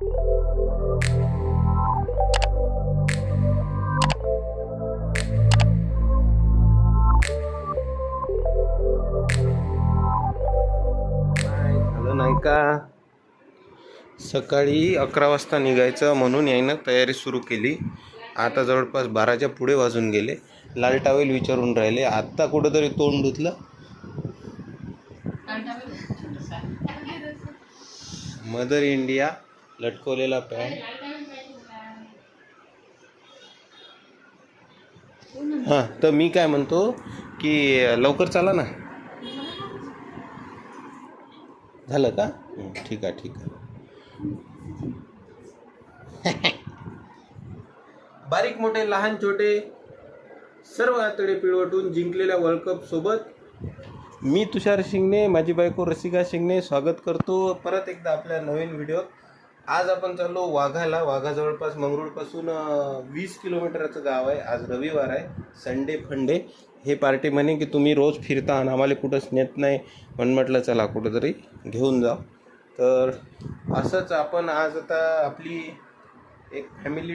नाही का सकाळी अकरा वाजता निघायचं म्हणून यायनं तयारी सुरू केली. आता जवळपास बाराच्या पुढे वाजून गेले. लाल टावेल विचारून राहिले. आत्ता कुठंतरी तोंड धुतलं मदर इंडिया लटकवलेला पॅन्ट हां तर मी काय म्हणतो की लवकर चला ना. झालं का? ठीक आहे ठीक आहे. बारीक मोठे लहान छोटे सर्व आतडे पिळवटून जिंकलेल्या वर्ल्ड कप सोबत मी तुषार शिंगणे माझी बायको रसिका शिंगणे स्वागत करतो. परत एकदा आपल्या नवीन व्हिडिओ आज आपण चाललो वाघाला. वाघा जवळपास मंगरूळपासून वीस किलोमीटरचं गाव आहे. आज रविवार आहे. संडे फंडे हे पार्टी म्हणे की तुम्ही रोज फिरता आणि आम्हाला कुठंच नेत नाही. म्हण म्हटलं चला कुठंतरी घेऊन जा तर असंच आपण आज आता आपली एक फॅमिली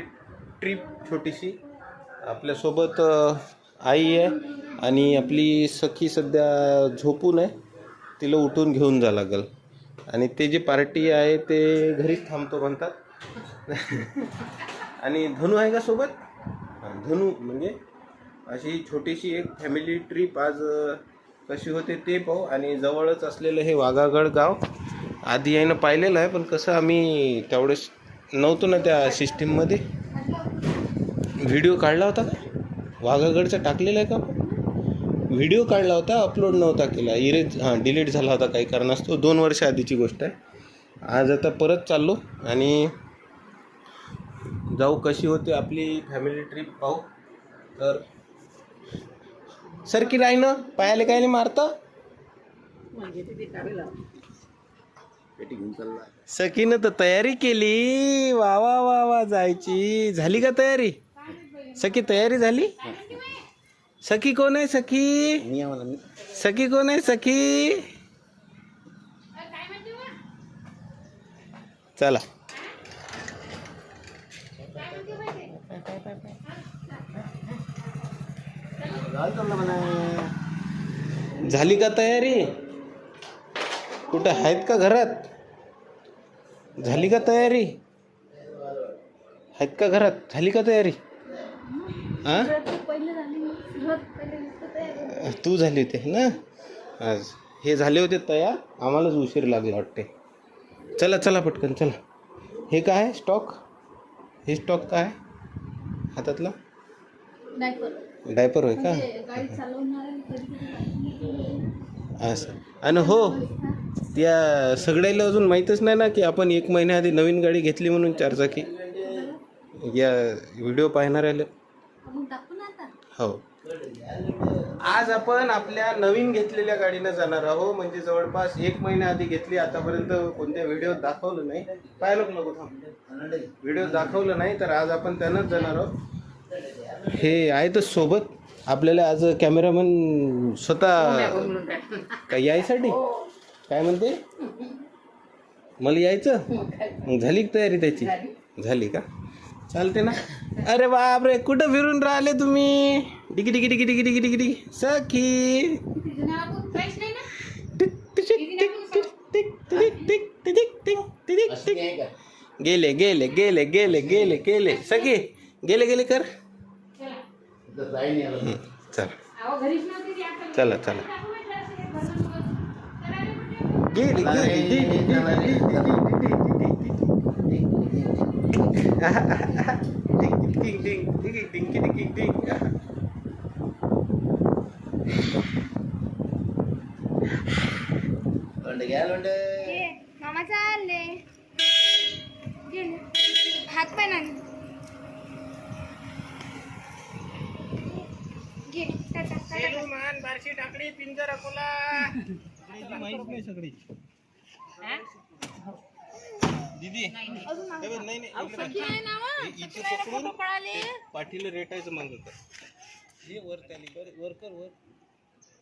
ट्रिप छोटीशी आपल्यासोबत आई आहे आणि आपली सखी सध्या झोपून आहे. तिला उठून घेऊन जा लागेल. आणि ते जे पार्टी आहे ते घरीच थांबतो म्हणतात. आणि धनू आहे का सोबत? धनु धनू म्हणजे अशी छोटीशी एक फॅमिली ट्रिप आज कशी होते ते पाहू. आणि जवळच असलेलं हे वाघागड गाव आधी यानं पाहिलेलं आहे पण कसं आम्ही तेवढेच नव्हतो ना त्या सिस्टीममध्ये व्हिडिओ काढला होता का? वाघागडचा टाकलेला आहे का व्हिडिओ काढला होता अपलोड नव्हता केला. इरेज हां डिलीट झाला होता काही कारणास्तव. दोन वर्ष आधीची गोष्ट आहे. आज आता परत चाललो आणि जाऊ कशी होते आपली फॅमिली ट्रिप पाहू. तर सर की राहिनं पायाले काय मारतं? सखीनं तर तयारी केली. वा वा वा वा जायची. झाली का तयारी? सखी तयारी झाली? सखी कोण आहे सखी? सखी कोण आहे सखी? चला. झाली का तयारी? कुठं आहेत का घरात? झाली का तयारी? आहेत का घरात? झाली का तयारी? हा? तू झाली होती ना? आज हे झाले होते तयार आम्हालाच उशीर लागला वाटते. चला चला पटकन चला. हे काय आहे? स्टॉक? हे स्टॉक काय हातातला? डायपर होय का? असं. आणि हो त्या सगळ्याला अजून माहीतच नाही ना की आपण एक महिन्याआधी नवीन गाडी घेतली म्हणून चारचाकी. या व्हिडिओ पाहणाऱ्याला. हो. आज आपण आपल्या नवीन घेतलेल्या गाडीनं जाणार आहोत म्हणजे जवळपास एक महिन्याआधी घेतली. आतापर्यंत कोणत्या व्हिडिओ दाखवलं नाही. पाहिलं का नको थांब. व्हिडिओ दाखवलं नाही तर आज आपण त्यानंच जाणार आहोत. हे आहेतच सोबत. आपल्याला आज कॅमेरामन स्वतः काय यायसाठी? काय म्हणते? मला यायचं? झाली तयारी त्याची? झाली. का? चालते ना? अरे बापरे कुठं फिरून राहिले तुम्ही? डिगी डिगी डिगी डिगी डिगी डिगी डिगी सखी गेले गेले गेले गेले गेले गेले सखी गेले गेले कर चल चला चला गेले गेले डिंग डिंग मामा चालले हात घे टाटा टाटा. मान बारशी टाकडी पिंजर अकोला. माहीत नाही सगळी दीदी अजून बघ, नाही नाही इकडे बघ. इथे पकडून पाठीला रेटायचं मागत हे वर त्याली वर कर वर.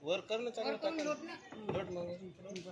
वर कर ना चांगलं लोट मागं.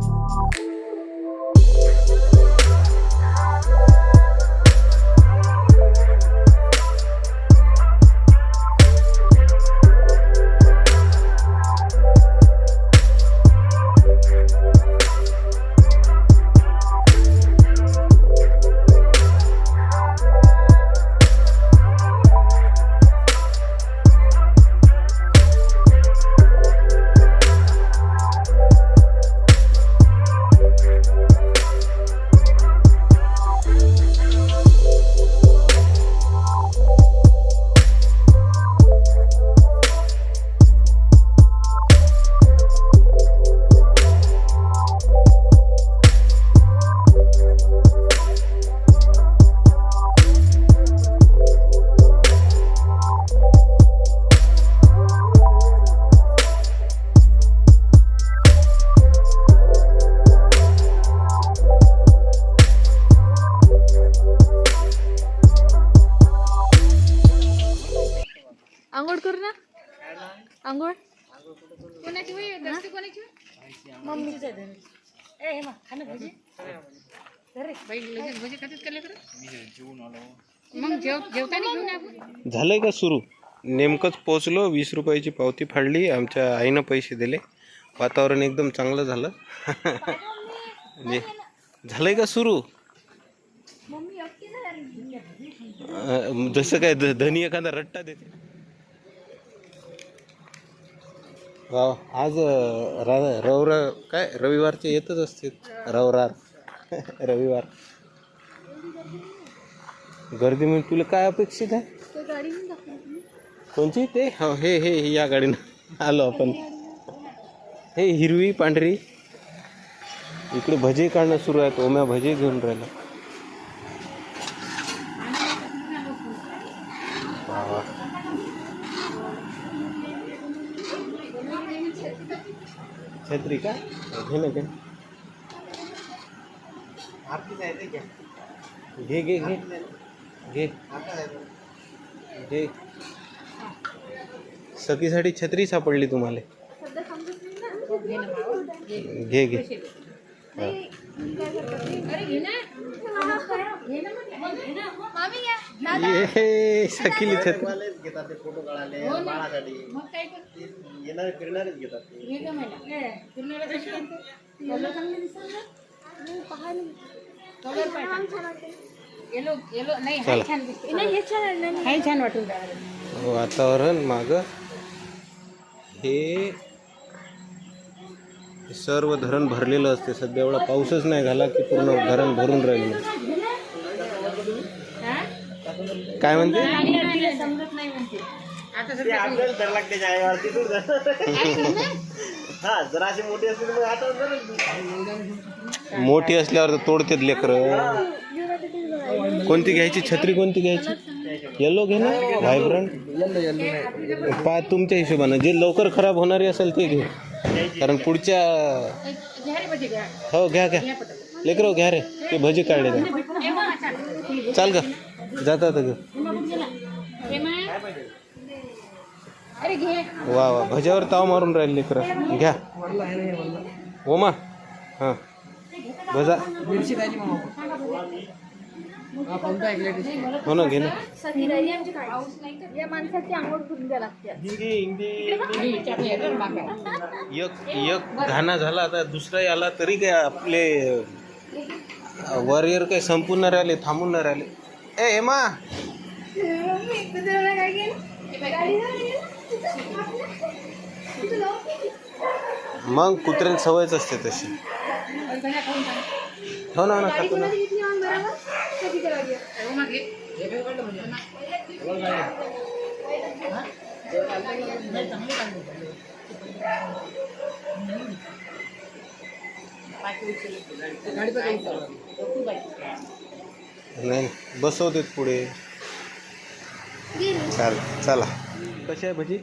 धन ए हे भजी? मग जेव जेवताना घेऊन आपण. झालंय का सुरू? नेमकंच पोचलो वीस रुपयाची पावती फाडली आमच्या आईनं पैसे दिले. वातावरण एकदम चांगलं झालं. म्हणजे झालंय का सुरू? जसं काय धनी एखादा रट्टा देते. वाव आज र रा- काय रविवारचे येतच असते रवरार. रविवार. गर्दी म्हणजे तुला काय अपेक्षित आहे? कोणची? ते? हो हे हे हे या गाडीनं आलो आपण. हे हिरवी पांढरी. इकडे भजे काढणं सुरू आहेत. ओम्या भजे घेऊन राहिला वा वा. छत्री का? घे ना घे घे घे. घे. घे घे. सखीसाठी छत्री सापडली तुम्हाला. घे घे हा. ये घेतात ते फोटो बाळासाठी. येणारे फिरणारेच घेतात हे. छान वाटून. वातावरण माग. हे हे सर्व धरण भरलेलं असते. सध्या एवढा पाऊसच नाही झाला की पूर्ण धरण भरून राहिलं हा? काय म्हणते? लागलं तिला समजत नाही म्हणते. आता ते सध्या आपल्याला धर लागते जायवर तिथून धर. हा जरा अशी मोठी असली तर मग आता जरा मोठी असल्यावर तर तोडतेत लेकरं. कोणती घ्यायची? छत्री कोणती घ्यायची? येलो घे ना. व्हायब्रंट पा तुमच्या हिशोबानं. जे लवकर खराब होणारी असेल ते घे. कारण पुढच्या हो घ्या घ्या. लेकरं घ्या रे. ते भजी काढले. चाल. का जातात ग हेमा कुठे गेला? हेमा? अरे घे वा वा. भज्यावर ताव मारून राहिले लेकरं. घ्या. ओमा. हां. भजा. हो ना घे ना. या माणसाची आंघोळ करून द्या लागते. एक एक घाणा झाला आता दुसराही आला तरी काय आपले वरियर काही संपून नाही राहिले थांबून नाही राहिले. ए हेमा. मग कुत्र्याला सवयच असते तशी. हो ना हो ना खातो ना. नाही बसवतेत पुढे. चाल चला. कशी आहे भजी?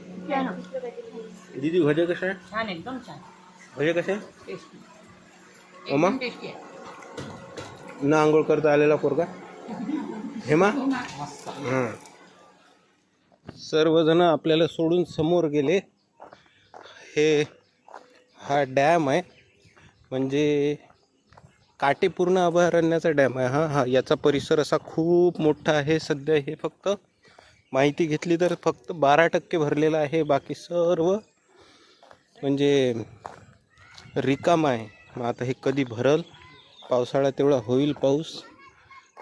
दीदी भजे कशा आहे? छान एकदम छान. भजे कसे ओमा न आंघोळ करता आलेला पोरगा? हेमा? हां सर्वजण आपल्याला सोडून समोर गेले. हे हा डॅम आहे. म्हणजे काटेपूर्ण अभयारण्याचा डॅम आहे. हा हा याचा परिसर असा खूप मोठा आहे सध्या. हे फक्त माहिती घेतली तर फक्त बारा टक्के भरलेलं आहे. बाकी सर्व म्हणजे रिकाम आहे. मग आता हे कधी भरल? पावसाळा तेवढा होईल पाऊस?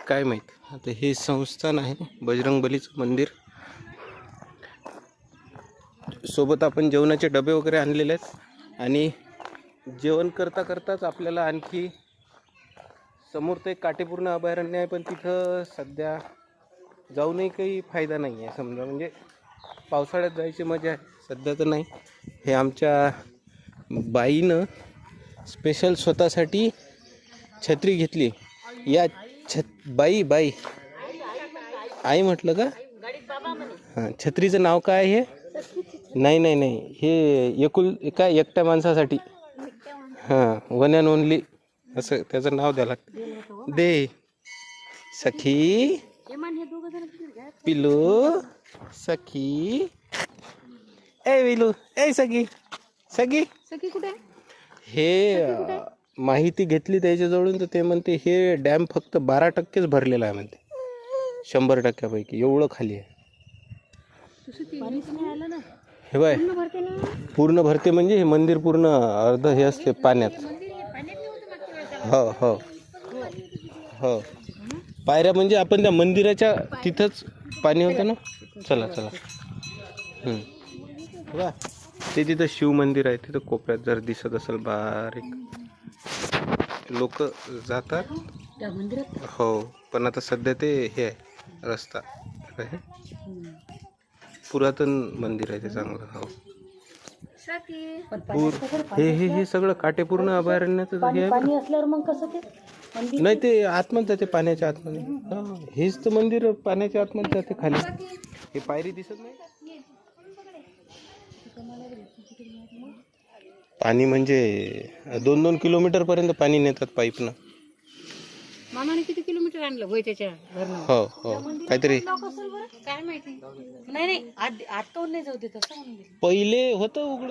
काय माहीत? आता हे संस्थान आहे बजरंगबलीचं मंदिर. सोबत आपण जेवणाचे डबे वगैरे आणलेले आहेत. आणि जेवण करता करताच आपल्याला आणखी समोर ते काटेपूर्ण अभयारण्य आहे पण तिथं सध्या जाऊनही काही फायदा नाही आहे. समजा म्हणजे पावसाळ्यात जायची मजा आहे. सध्या तर नाही. हे आमच्या बाईनं स्पेशल स्वतःसाठी छत्री घेतली. या छत बाई बाई. आई म्हटलं का? हां छत्रीचं नाव काय आहे? हे नाही नाही नाही. हे एकुल एका एकट्या माणसासाठी. हां वन अँड ओनली असं त्याचं नाव द्या लागतं. दे. सखी. पिलू सखी. ए विलू. ए सखी. सखी. सखी कुठे? हे माहिती घेतली त्याच्याजवळून तर ते म्हणते हे डॅम फक्त बारा टक्केच भरलेला आहे म्हणते. शंभर टक्क्यापैकी. एवढं खाली आहे. हे बाय. पूर्ण भरते म्हणजे हे मंदिर पूर्ण अर्ध हे असते पाण्यात. हो हो. हो. पायऱ्या म्हणजे आपण त्या मंदिराच्या तिथंच पाणी होतं ना? चला चला. बघा ते तिथं शिव मंदिर आहे तिथं कोपऱ्यात जर दिसत असेल बारीक. लोक जातात. त्या मंदिरात? हो पण आता सध्या ते हे आहे रस्ता. काय आहे? पुरातन मंदिर आहे ते चांगलं हो. पण पूर हे हे हे सगळं काटेपूर्ण अभयारण्याचं हे आहे पाणी असल्यावर मग कसं ते? नाही ते आतमध्ये जाते पाण्याच्या आतमध्ये. हा, हेच तर मंदिर पाण्याच्या आतमध्ये जाते खाली. हे पायरी दिसत नाही? पाणी म्हणजे दोन दोन किलोमीटर पर्यंत पाणी नेतात पाईपनं. मामाने किती किलोमीटर आणलं त्याच्या घरनं? हो हो. काहीतरी. काय माहिती? नाही नाही आत नाही जाऊ दे तसं म्हणून गेली. पहिले होतं उघड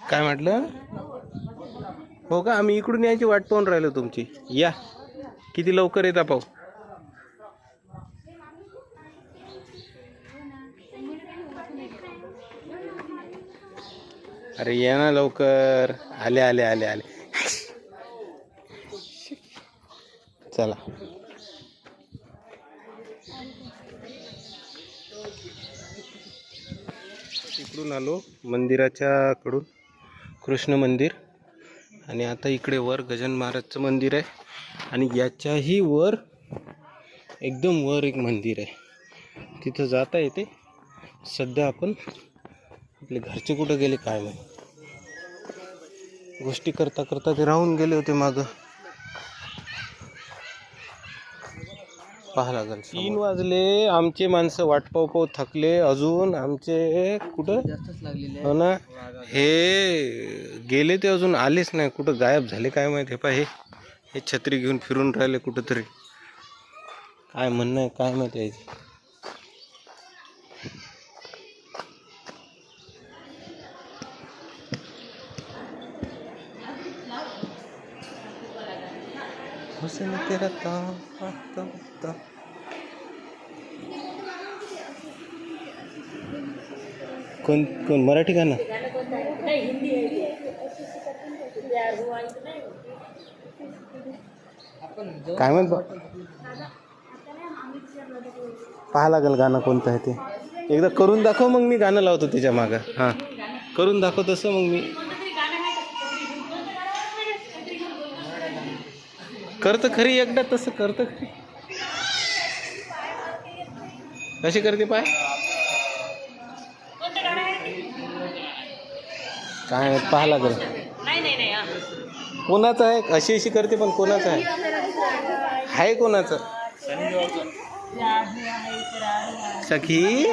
काय म्हटलं? हो का? आम्ही इकडून यायची वाट पाहून राहिलो तुमची. या. किती लवकर येता पाहू. अरे या ना लवकर. आले आले आले आले. चला. इकडून आलो मंदिराच्या कडून. कृष्ण मंदिर. आणि आता इकडे वर गजान महाराजचं मंदिर आहे. आणि याच्याही वर एकदम वर एक मंदिर आहे. तिथं जाता येते. सध्या आपण आपले घरचे कुठं गेले काय नाही गोष्टी करता करता ते राहून गेले होते मागं. पाहा लागेल तीन वाजले आमचे माणसं वाट पाहू पाहू थकले अजून आमचे कुठं? हो ना? हे गेले ते अजून आलेच नाही. कुठं गायब झाले काय माहिती? पा हे. हे छत्री घेऊन फिरून राहिले कुठं तरी काय म्हणणं आहे काय माहिती यायची हुसन तेरा ता- ता- ता- कोण कोण मराठी गाणं? काय म्हणतो? पाहा लागेल गाणं कोणतं आहे ते. एकदा करून दाखव मग मी गाणं लावतो त्याच्या मागं. हां. करून दाखव तसं मग मी. करतं खरी एकदा तसं करतं खरी. कशी करते पाय? काय माहीत, पाहा लागेल कोणाचं आहे? अशी अशी करते पण कोणाचं आहे? आहे कोणाचं? सखी?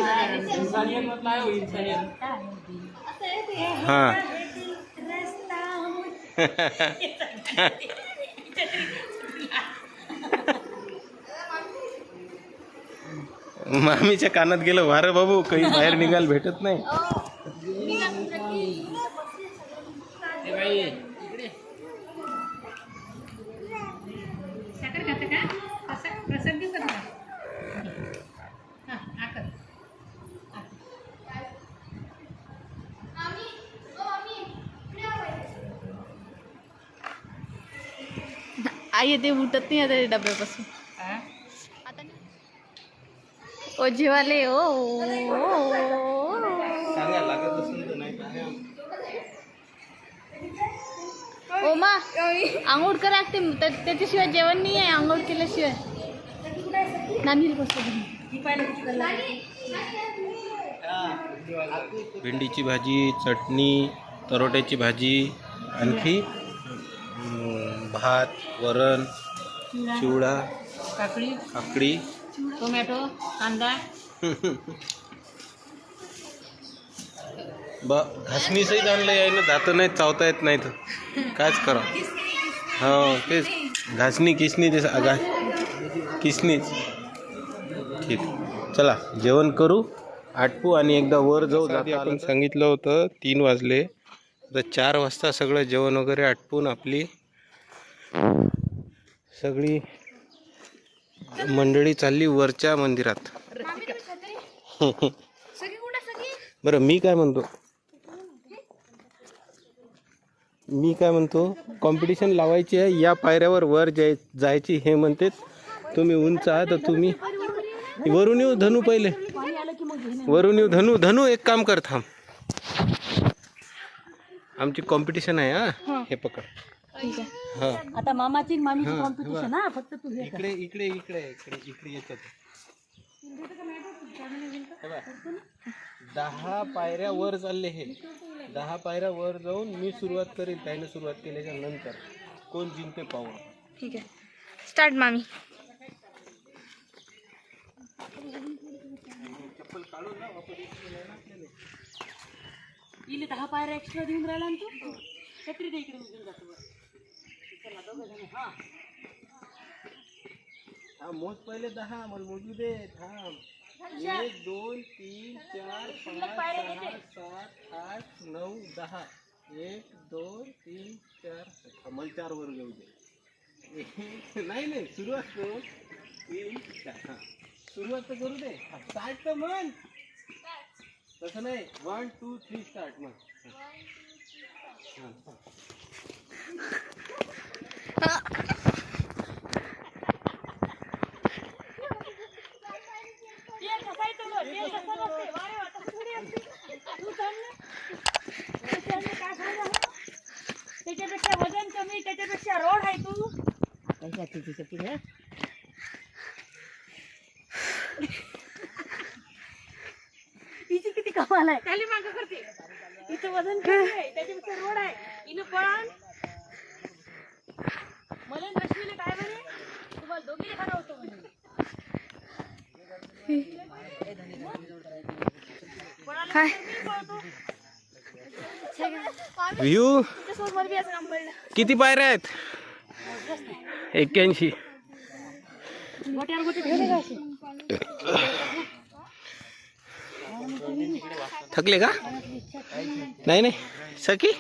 हा. मामीच्या कानात गेलं वारं बाबू काही बाहेर निघायला भेटत नाही. आई ते उठत नाही आता डब्यापासून हां ओ ओ ओ मा आंघोळ करा ते त्या- त्याच्याशिवाय जेवण नाही आहे आंघोळ केल्याशिवाय नानी बसतो भेंडीची भाजी चटणी तरोट्याची भाजी आणखी भात वरण चिवडा काकडी काकडी टोमॅटो कांदा. ब घासणीसहित आणलं आहे ना दातं नाही चावता येत नाही तर कायच करा. हो तेच. घासणी किसणी ते घा किसणीच. ठीक. चला जेवण करू. आटपू आणि एकदा वर जाऊ. आधी आपण सांगितलं होतं तीन वाजले. तर चार वाजता सगळं जेवण वगैरे आटपून आपली सगळी मंडळी चालली वरच्या मंदिरात. बरं मी काय म्हणतो? मी काय म्हणतो? कॉम्पिटिशन लावायची आहे या पायऱ्यावर वर जाय जायची हे म्हणते तुम्ही उंच आहात तर तुम्ही वरून येऊ धनू पहिले. वरून येऊ धनू धनू एक काम कर थांब. आमची कॉम्पिटिशन आहे हा? हे. पकड. आता मामाची आणि मामीची हा, कॉम्पिटिशन हा. फक्त तू हे इकडे इकडे इकडे इकडे इकडे येतात. हे बघ. दहा पायऱ्या वर चालले हे. दहा पायऱ्या वर जाऊन मी सुरुवात करेल त्याने सुरुवात केल्याच्यानंतर. कोण जिंकते पाहू. ठीक आहे. स्टार्ट मामी. इले दहा पायऱ्या एक्स्ट्रा देऊन राहिला ना तू? छत्री दे इकडे मी घेऊन जातो. हा. मोज पहिले दहा मला मोजू दे. थांब. एक दोन तीन चार पाच सहा सात आठ नऊ दहा. एक दोन तीन चार मला चार वर घेऊ दे. नाही नाही सुरुवात करू. तीन चार हा. सुरुवात तर करू दे. स्टार्ट तर म्हण. तसं नाही. वन टू थ्री स्टार्ट मग हा, त्याच्यापेक्षा वजन कमी त्याच्यापेक्षा रोड आहे तू कशाची तिच्या पुढे हिची किती कमाल आहे. खाली मागं करते इथं वजन कमी आहे त्याच्यापेक्षा रोड आहे. हिनं पळण मला आणि रश्मीला काय म्हणे तुम्हाला दोघीला हरवतो म्हणे कोणाला काय? तर मी पळतो. व्ह्यू? किती पायऱ्या आहेत? एक्क्याऐंशी. थकले का? नाही नाही. सकी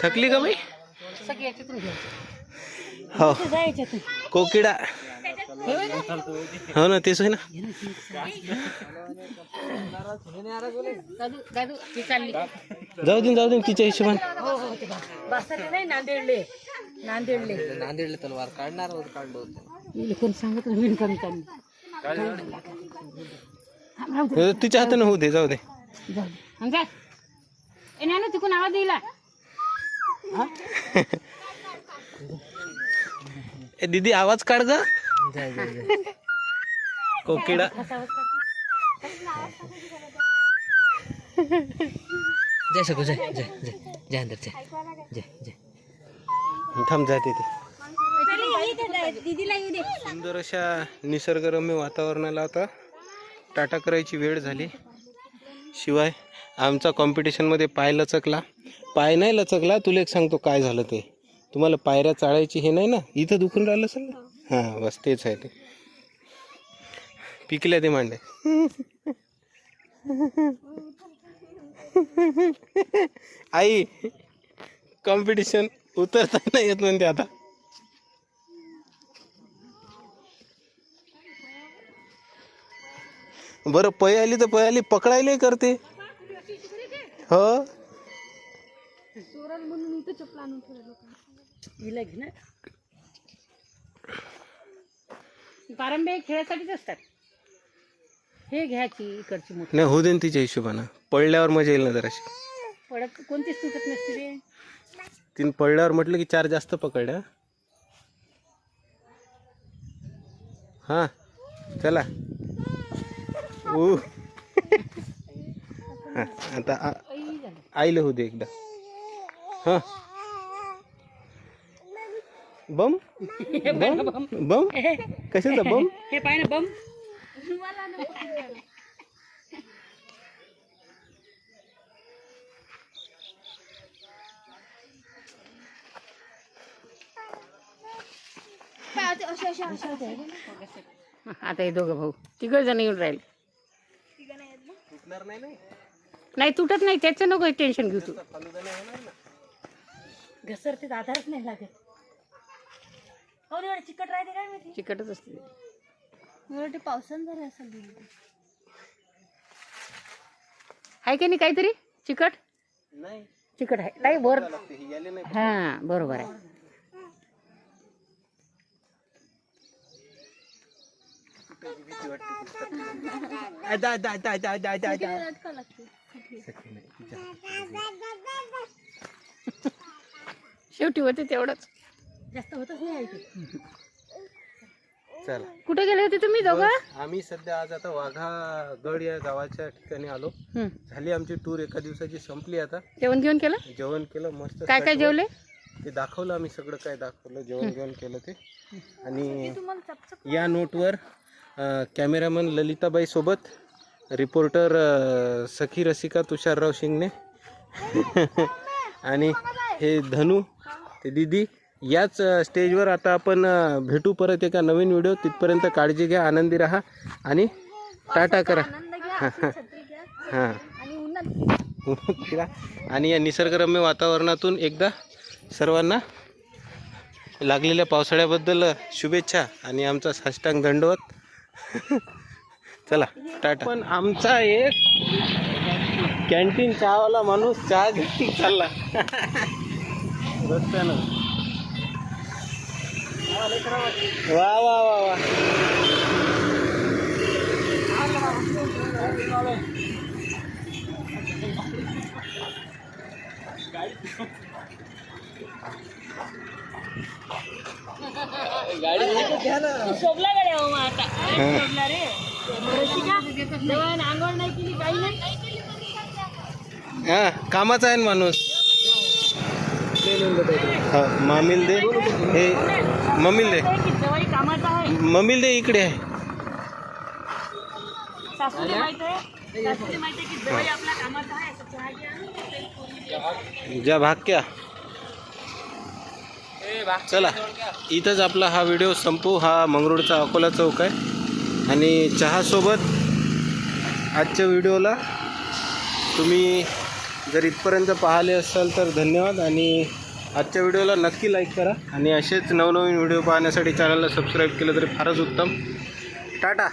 थकली का बाई? हो. कोकिडा हो ना तेच आहे ना. जाऊ दे जाऊ दे तिच्या हिशोबाने. हो हो नांदेडले. नांदेडले नांदेडला तलवार काढणार होत काढलं होतं कोण सांगत हे तिच्या हाताने होऊ दे जाऊ दे. तिकून आवाज दिला. ए दीदी आवाज काढ ग. कोकिडा जय सकू जय जय जय जय अंदर जय जय जय. थांब जाते ते सुंदर अशा निसर्गरम्य वातावरणाला आता टाटा करायची वेळ झाली. शिवाय आमचा कॉम्पिटिशनमध्ये पाय लचकला. पाय नाही लचकला तुला एक सांगतो काय झालं ते. तुम्हाला पायऱ्या चाळायची हे नाही ना? इथं दुखून राहिलं असेल ना? हां. बस तेच आहे ते. पिकल्या ते मांडे. आई कॉम्पिटिशन उतरता नाही येत म्हणते आता. बरं पै आली तर पै आली पकडायला करते. हो? हिला घे ना. पारंबे खेळासाठीच असतात. हे घ्यायची इकडची मोठी नाही होऊ दे ना तिच्या हिशोबानं. पडल्यावर मजा येईल ना जराशी. पडत कोणतीच तुटत नसते रे. तीन पडल्यावर म्हटलं की चार जास्त पकडल्या हां. चला. ऊ हां आता आ- आईला होऊ दे एकदा. हां. बम? बम? बम? कशाचा बम? हे पाय ना बम. आता हे दोघं भाऊ. तिघ जण येऊन राहिले. नाही नाही नाही तुटत नाही. त्याचं नको टेन्शन घेऊ तू. घसरते आधारच नाही लागत. हो चिकट राहते काय माहिती? चिकटच असते. मला पावसानं झालं असेल दिली आहे की नाही काहीतरी? चिकट? नाही. चिकट आहे. नाही वर लागते ही याले नाही हा बरोबर आहे. भीती वाटते लागते. शेवटी होते तेवढंच. जास्त होतच नाही. चला. कुठे गेले होते तुम्ही दोघं? आम्ही सध्या आज आता वाघा गड या गावाच्या ठिकाणी आलो. हं. झाली आमची टूर एका दिवसाची संपली आता. जेवण घेऊन केलं? जेवण केलं मस्त काय काय जेवले? ते दाखवलं आम्ही सगळं काय दाखवलं जेवण जेवण केलं ते. आणि या नोटवर अं, कॅमेरामन ललिताबाई सोबत रिपोर्टर अं, सखी रसिका तुषारराव शिंगणे. आणि हे धनू ते दिदी. याच स्टेजवर आता आपण भेटू परत एका नवीन व्हिडिओ. तिथपर्यंत काळजी घ्या आनंदी राहा आणि टाटा करा. हां फिरा आणि या निसर्गरम्य वातावरणातून एकदा सर्वांना लागलेल्या पावसाळ्याबद्दल शुभेच्छा आणि आमचा साष्टांग दंडवत. चला टाटा. पण आमचा एक कॅन्टीन चहावाला माणूस चहा घेऊन चालला. रस्त्यानं. वा वा वा वा. शोभला गड्या हो मग आता? हां. शोभला रे? रसिका जेव्हा आंघोळ नाही केली काही नाही? हा कामाचा आहे ना माणूस. हा मामील दे. हे मम्मील दे. की जवाई कामाचा आहे मम्मील दे इकडे आहे ज्या भाग्या चला. इथंच आपला हा व्हिडिओ संपू. हा मंगरुळचा अकोला चौक आहे. आणि चहासोबत आजच्या व्हिडिओला तुम्ही जर इथपर्यंत पाहिले असाल तर धन्यवाद. आणि आजच्या व्हिडिओला नक्की लाईक करा आणि असेच नवनवीन व्हिडिओ पाहण्यासाठी चॅनलला सबस्क्राईब केलं तरी फारच उत्तम. टाटा!